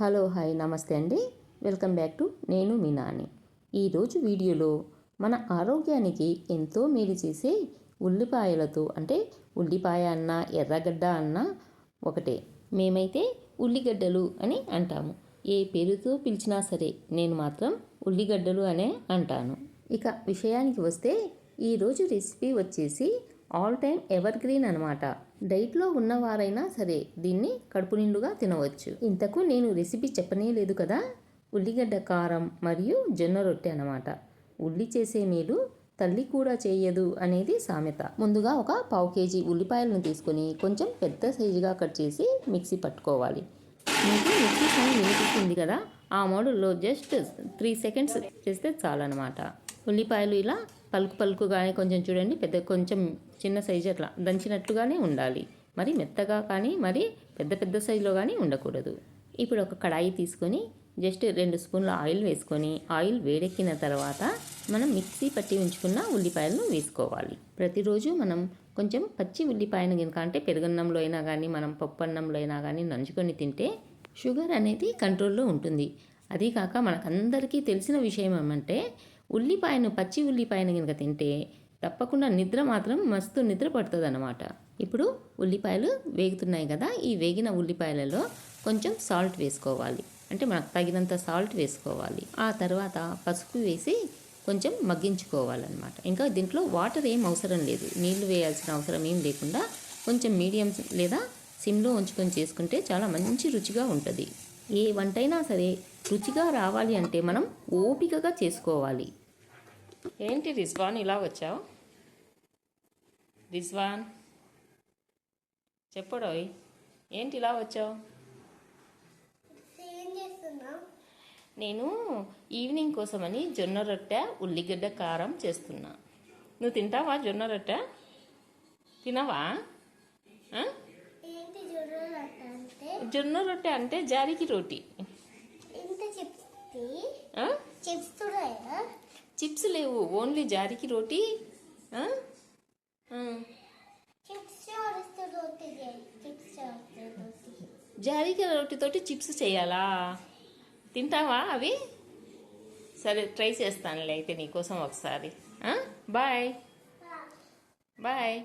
Hello hi నమస్తే అండి. Welcome back to నేను మీ నాని. ఈరోజు వీడియోలో మన ఆరోగ్యానికి ఎంతో మేలు చేసే ఉల్లిపాయలతో అంటే ఉల్లిపాయ అన్న ఎర్రగడ్డ అన్న ఒకటే. మేమైతే ఉల్లిగడ్డలు అని అంటాము. ఏ పేరుతో పిలిచినా సరే నేను మాత్రం ఉల్లిగడ్డలు అనే అంటాను. ఇక విషయానికి వస్తే ఈరోజు రెసిపీ వచ్చేసి ఆల్ టైమ్ ఎవర్ గ్రీన్ అనమాట డైట్లో ఉన్నవారైనా సరే దీన్ని కడుపు నిండుగా తినవచ్చు. ఇంతకు నేను రెసిపీ చెప్పనే లేదు కదా? ఉల్లిగడ్డ కారం మరియు జొన్న రొట్టె అనమాట ఉల్లి చేసే మేలు తల్లి కూడా చేయదు అనేది సామెత. ముందుగా ఒక పావు కేజీ ఉల్లిపాయలను తీసుకొని కొంచెం పెద్ద సైజుగా కట్ చేసి మిక్సీ పట్టుకోవాలి. మీకు మిక్సీ సౌండ్ వినిపిస్తుంది కదా? ఆ మోడల్లో జస్ట్ త్రీ సెకండ్స్ చేస్తే చాలన్నమాట. ఉల్లిపాయలు ఇలా పలుకు పలుకుగానే కొంచెం చూడండి పెద్ద కొంచెం చిన్న సైజు అట్లా దంచినట్లుగానే ఉండాలి. మరి మెత్తగా కానీ మరి పెద్ద పెద్ద సైజులో కానీ ఉండకూడదు. ఇప్పుడు ఒక కడాయి తీసుకొని జస్ట్ రెండు స్పూన్ల ఆయిల్ వేసుకొని ఆయిల్ వేడెక్కిన తర్వాత మనం మిక్సీ పట్టి ఉంచుకున్న ఉల్లిపాయలను వేసుకోవాలి. ప్రతిరోజు మనం కొంచెం పచ్చి ఉల్లిపాయను కనుక అంటే పెరుగన్నంలో అయినా కానీ మనం పప్పు అన్నంలో అయినా కానీ నంచుకొని తింటే షుగర్ అనేది కంట్రోల్లో ఉంటుంది. అదీ కాక మనకందరికీ తెలిసిన విషయం ఏమంటే ఉల్లిపాయను పచ్చి ఉల్లిపాయను కనుక తింటే తప్పకుండా నిద్ర మాత్రం మస్తు నిద్ర పడుతుంది అనమాట ఇప్పుడు ఉల్లిపాయలు వేగుతున్నాయి కదా ఈ వేగిన ఉల్లిపాయలలో కొంచెం సాల్ట్ వేసుకోవాలి. అంటే మనకు తగినంత సాల్ట్ వేసుకోవాలి. ఆ తర్వాత పసుపు వేసి కొంచెం మగ్గించుకోవాలన్నమాట. ఇంకా దీంట్లో వాటర్ ఏం అవసరం లేదు. నీళ్ళు వేయాల్సిన అవసరం ఏం లేకుండా కొంచెం మీడియం లేదా సిమ్లో ఉంచుకొని చేసుకుంటే చాలా మంచి రుచిగా ఉంటుంది. ఏ వంటైనా సరే రుచిగా రావాలి అంటే మనం ఓపికగా చేసుకోవాలి. ఏంటి రిజ్వాన్ ఇలా వచ్చావు? రిజ్వాన్? చెప్పడోయ్ ఏంటి ఇలా వచ్చావు? ఏం చేస్తున్నావు? నేను ఈవినింగ్ కోసమని జొన్న రొట్టె ఉల్లిగడ్డ కారం చేస్తున్నా. నువ్వు తింటావా జొన్న రొట్టె? తినవా ఆ? ఏంటి జొన్నలు అంటే జొన్న రొట్టె అంటే జారికి రోటి. చిప్స్ లేవు ఓన్లీ జారికి రోటి. జారికి రోటితోటి చిప్స్ చేయాలా? తింటావా అవి? సరే ట్రై చేస్తానులే అయితే నీకోసం ఒకసారి? బాయ్. బాయ్.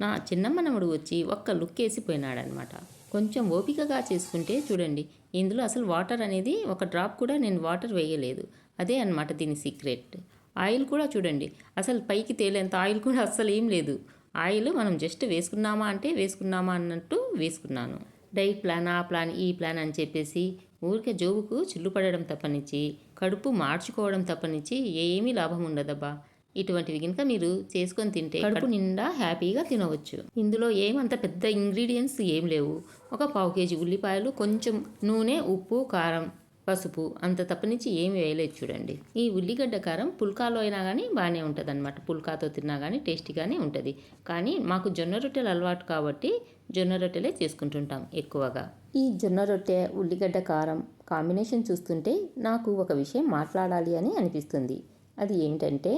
నా చిన్నమ్మనముడు వచ్చి ఒక్క లుక్ వేసిపోయినాడనమాట కొంచెం ఓపికగా చేసుకుంటే చూడండి ఇందులో అసలు వాటర్ అనేది ఒక డ్రాప్ కూడా నేను వాటర్ వేయలేదు. అదే అన్నమాట దీని సీక్రెట్. ఆయిల్ కూడా చూడండి అసలు పైకి తేలేంత ఆయిల్ కూడా అస్సలు ఏం లేదు. ఆయిల్ మనం జస్ట్ వేసుకున్నామా అంటే వేసుకున్నామా అన్నట్టు వేసుకున్నాను. డైట్ ప్లాన్ ఆ ప్లాన్ ఈ ప్లాన్ అని చెప్పేసి ఊరికే జోబుకు చిల్లు పడడం తప్పనిచ్చి కడుపు మార్చుకోవడం తప్పనిచ్చి ఏమీ లాభం ఉండదబ్బా. ఇటువంటివి కనుక మీరు చేసుకొని తింటే కడుపు నిండా హ్యాపీగా తినవచ్చు. ఇందులో ఏమంత పెద్ద ఇంగ్రీడియంట్స్ ఏం లేవు. ఒక పావు కేజీ ఉల్లిపాయలు కొంచెం నూనె ఉప్పు కారం పసుపు అంత తప్పనించి ఏమి వేయలేదు చూడండి. ఈ ఉల్లిగడ్డ కారం పుల్కాలో అయినా కానీ బాగానే ఉంటుంది అనమాట పుల్కాతో తిన్నా కానీ టేస్టీగానే ఉంటుంది. కానీ మాకు జొన్న రొట్టెలు అలవాటు కాబట్టి జొన్న రొట్టెలే చేసుకుంటుంటాం ఎక్కువగా. ఈ జొన్న రొట్టె ఉల్లిగడ్డ కారం కాంబినేషన్ చూస్తుంటే నాకు ఒక విషయం మాట్లాడాలి అని అనిపిస్తుంది. అది ఏమిటంటే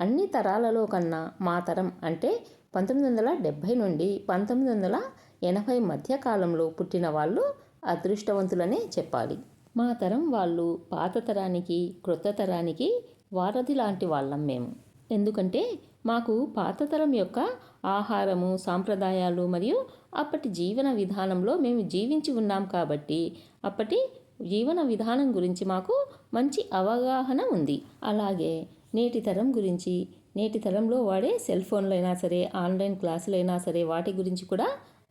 అన్ని తరాలలో కన్నా మా తరం అంటే పంతొమ్మిది వందల డెబ్భై నుండి పంతొమ్మిది వందల ఎనభై మధ్యకాలంలో పుట్టిన వాళ్ళు అదృష్టవంతులనే చెప్పాలి. మా తరం వాళ్ళు పాత తరానికి క్రొత్త తరానికి వారధి లాంటి వాళ్ళం మేము. ఎందుకంటే మాకు పాత తరం యొక్క ఆహారము సాంప్రదాయాలు మరియు అప్పటి జీవన విధానంలో మేము జీవించి ఉన్నాం కాబట్టి అప్పటి జీవన విధానం గురించి మాకు మంచి అవగాహన ఉంది. అలాగే నేటి తరం గురించి నేటి తరంలో వాడే సెల్ ఫోన్లు అయినా సరే ఆన్లైన్ క్లాసులు అయినా సరే వాటి గురించి కూడా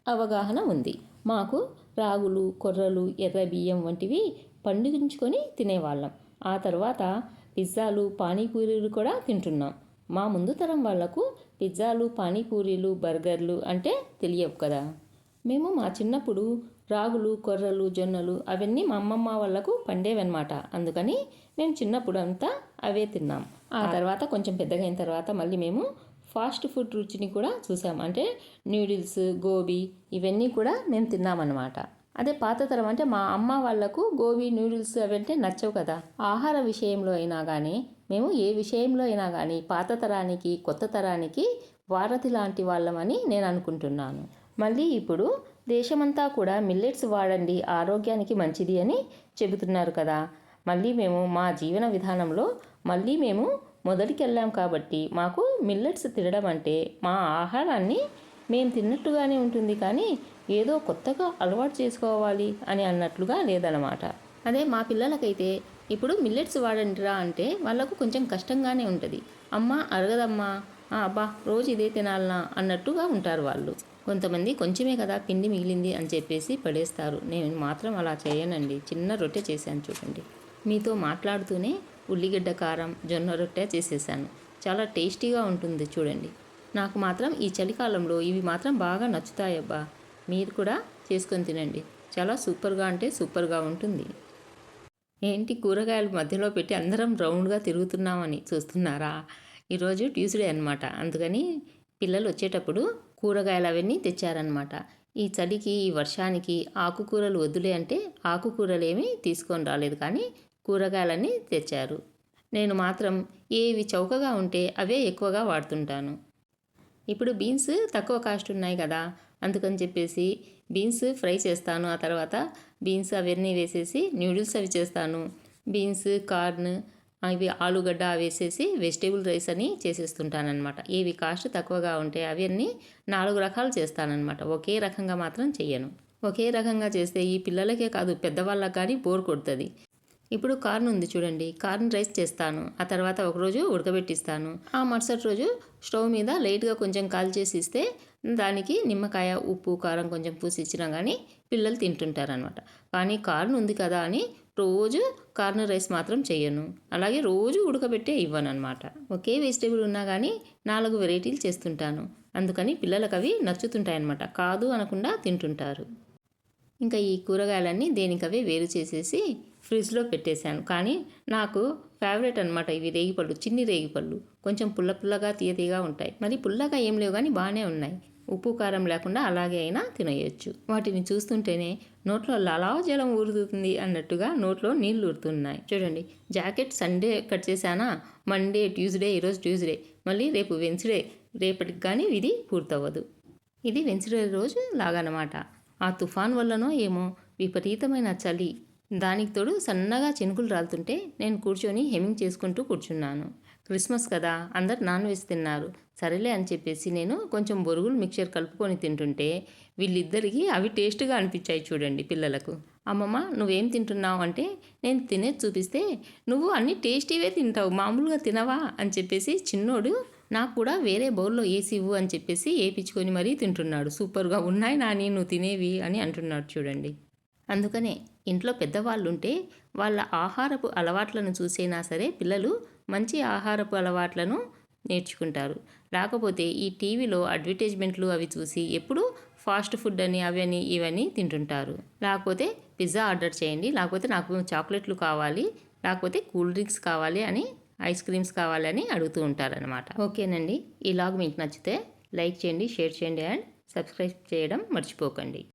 అవగాహన ఉంది. మాకు రాగులు కొర్రలు ఎర్ర బియ్యం వంటివి పండుగించుకొని తినేవాళ్ళం. ఆ తర్వాత పిజ్జాలు పానీపూరీలు కూడా తింటున్నాం. మా ముందు తరం వాళ్ళకు పిజ్జాలు పానీపూరీలు బర్గర్లు అంటే తెలియవు కదా. మేము మా చిన్నప్పుడు రాగులు కొర్రలు జొన్నలు అవన్నీ మా అమ్మమ్మ వాళ్ళకు పండేవన్నమాట. అందుకని మేము చిన్నప్పుడు అంతా అవే తిన్నాం. ఆ తర్వాత కొంచెం పెద్దగా అయిన తర్వాత మళ్ళీ మేము ఫాస్ట్ ఫుడ్ రుచిని కూడా చూసాం. అంటే నూడిల్స్ గోబీ ఇవన్నీ కూడా మేము తిన్నామన్నమాట. అదే పాత తరం అంటే మా అమ్మ వాళ్ళకు గోబీ నూడిల్స్ అవంటే నచ్చవు కదా. ఆహార విషయంలో అయినా కానీ మేము ఏ విషయంలో అయినా కానీ పాత తరానికి కొత్త తరానికి వారధి లాంటి వాళ్ళమని నేను అనుకుంటున్నాను. మళ్ళీ ఇప్పుడు దేశమంతా కూడా మిల్లెట్స్ వాడండి ఆరోగ్యానికి మంచిది అని చెబుతున్నారు కదా. మళ్ళీ మేము మా జీవన విధానంలో మళ్ళీ మేము మొదటికెళ్ళాం కాబట్టి మాకు మిల్లెట్స్ తినడం అంటే మా ఆహారాన్ని మేము తిన్నట్టుగానే ఉంటుంది కానీ ఏదో కొత్తగా అలవాటు చేసుకోవాలి అని అన్నట్లుగా లేదనమాట అదే మా పిల్లలకైతే ఇప్పుడు మిల్లెట్స్ వాడండిరా అంటే వాళ్ళకు కొంచెం కష్టంగానే ఉంటుంది. అమ్మ అరగదమ్మా అబ్బా రోజు ఇదే తినాలనా అన్నట్టుగా ఉంటారు వాళ్ళు. కొంతమంది కొంచెమే కదా పిండి మిగిలింది అని చెప్పేసి పడేస్తారు. నేను మాత్రం అలా చేయనండి. చిన్న రొట్టె చేశాను చూడండి. మీతో మాట్లాడుతూనే ఉల్లిగడ్డ కారం జొన్న రొట్టె చేసేసాను చాలా టేస్టీగా ఉంటుంది చూడండి. నాకు మాత్రం ఈ చలికాలంలో ఇవి మాత్రం బాగా నచ్చుతాయబ్బా. మీరు కూడా చేసుకొని తినండి. చాలా సూపర్గా అంటే సూపర్గా ఉంటుంది. ఏంటి కూరగాయలు మధ్యలో పెట్టి అందరం రౌండ్గా తిరుగుతున్నామని చూస్తున్నారా? ఈరోజు ట్యూస్డే అనమాట అందుకని పిల్లలు వచ్చేటప్పుడు కూరగాయలు అవన్నీ తెచ్చారనమాట ఈ చలికి ఈ వర్షానికి ఆకుకూరలు వద్దులే అంటే ఆకుకూరలు ఏమీ తీసుకొని రాలేదు కానీ కూరగాయలన్నీ తెచ్చారు. నేను మాత్రం ఏవి చౌకగా ఉంటే అవే ఎక్కువగా వాడుతుంటాను. ఇప్పుడు బీన్స్ తక్కువ కాస్ట్ ఉన్నాయి కదా అందుకని చెప్పేసి బీన్స్ ఫ్రై చేస్తాను. ఆ తర్వాత బీన్స్ అవన్నీ వేసేసి న్యూడిల్స్ అవి చేస్తాను. బీన్స్ కార్న్ ఇవి ఆలుగడ్డ వేసేసి వెజిటేబుల్ రైస్ అని చేసేస్తుంటానన్నమాట. ఇవి కాస్ట్ తక్కువగా ఉంటే అవన్నీ నాలుగు రకాలు చేస్తానన్నమాట. ఒకే రకంగా మాత్రం చెయ్యను. ఒకే రకంగా చేస్తే ఈ పిల్లలకే కాదు పెద్దవాళ్ళకి కానీ బోర్ కొడుతుంది. ఇప్పుడు కార్న్ ఉంది చూడండి. కార్న్ రైస్ చేస్తాను. ఆ తర్వాత ఒకరోజు ఉడకబెట్టిస్తాను. ఆ మరుసటి రోజు స్టవ్ మీద లైట్గా కొంచెం కాల్చేసి ఇస్తే దానికి నిమ్మకాయ ఉప్పు కారం కొంచెం పూసి ఇచ్చినా కానీ పిల్లలు తింటుంటారనమాట కానీ కార్న్ ఉంది కదా అని రోజు కార్న్ రైస్ మాత్రం చేయను. అలాగే రోజు ఉడకబెట్టే ఇవ్వను అనమాట ఒకే వెజిటేబుల్ ఉన్నా కానీ నాలుగు వెరైటీలు చేస్తుంటాను. అందుకని పిల్లలకు అవి నచ్చుతుంటాయన్నమాట. కాదు అనకుండా తింటుంటారు. ఇంకా ఈ కూరగాయలన్నీ దేనికవే వేరు చేసేసి ఫ్రిడ్జ్లో పెట్టేశాను. కానీ నాకు ఫేవరెట్ అనమాట ఇవి రేగిపళ్ళు చిన్ని రేగిపళ్ళు. కొంచెం పుల్ల పుల్లగా తీయ తీయగా ఉంటాయి. మరి పుల్లగా ఏం లేవు కానీ బాగానే ఉన్నాయి. ఉప్పు కారం లేకుండా అలాగే అయినా తినేయచ్చు. వాటిని చూస్తుంటేనే నోట్లో లలాజలం ఊరుతుంది అన్నట్టుగా నోట్లో నీళ్ళు ఊరుతున్నాయి. చూడండి జాకెట్ సండే కట్ చేశానా? మండే ట్యూస్డే ఈరోజు ట్యూస్డే. మళ్ళీ రేపు వెన్స్డే. రేపటికి కానీ ఇది పూర్తవ్వదు. ఇది వెన్స్డే రోజు లాగనమాట. ఆ తుఫాన్ వల్లనో ఏమో విపరీతమైన చలి. దానికి తోడు సన్నగా చినుకులు రాలుతుంటే నేను కూర్చొని హెమింగ్ చేసుకుంటూ కూర్చున్నాను. క్రిస్మస్ కదా అందరు నాన్ వెజ్ తిన్నారు. సరేలే అని చెప్పేసి నేను కొంచెం బొరుగులు మిక్చర్ కలుపుకొని తింటుంటే వీళ్ళిద్దరికీ అవి టేస్ట్గా అనిపించాయి చూడండి పిల్లలకు. అమ్మమ్మ నువ్వేం తింటున్నావు అంటే నేను తినేది చూపిస్తే నువ్వు అన్ని టేస్టీవే తింటావు మామూలుగా తినవా అని చెప్పేసి చిన్నోడు నాకు కూడా వేరే బౌల్లో వేసి ఇవ్వు అని చెప్పేసి వేపించుకొని మరీ తింటున్నాడు. సూపర్గా ఉన్నాయి నాని నువ్వు తినేవి అని అంటున్నాడు చూడండి. అందుకనే ఇంట్లో పెద్దవాళ్ళు ఉంటే వాళ్ళ ఆహారపు అలవాట్లను చూసైనా సరే పిల్లలు మంచి ఆహారపు అలవాట్లను నేర్చుకుంటారు. లేకపోతే ఈ టీవీలో అడ్వర్టైజ్మెంట్లు అవి చూసి ఎప్పుడూ ఫాస్ట్ ఫుడ్ అని అవని ఇవన్నీ తింటుంటారు. లేకపోతే పిజ్జా ఆర్డర్ చేయండి లేకపోతే నాకు చాక్లెట్లు కావాలి లేకపోతే కూల్ డ్రింక్స్ కావాలి అని ఐస్ క్రీమ్స్ కావాలని అడుగుతూ ఉంటారనమాట ఓకేనండి. ఈ లాగ్ మీకు నచ్చితే లైక్ చేయండి షేర్ చేయండి అండ్ సబ్స్క్రైబ్ చేయడం మర్చిపోకండి.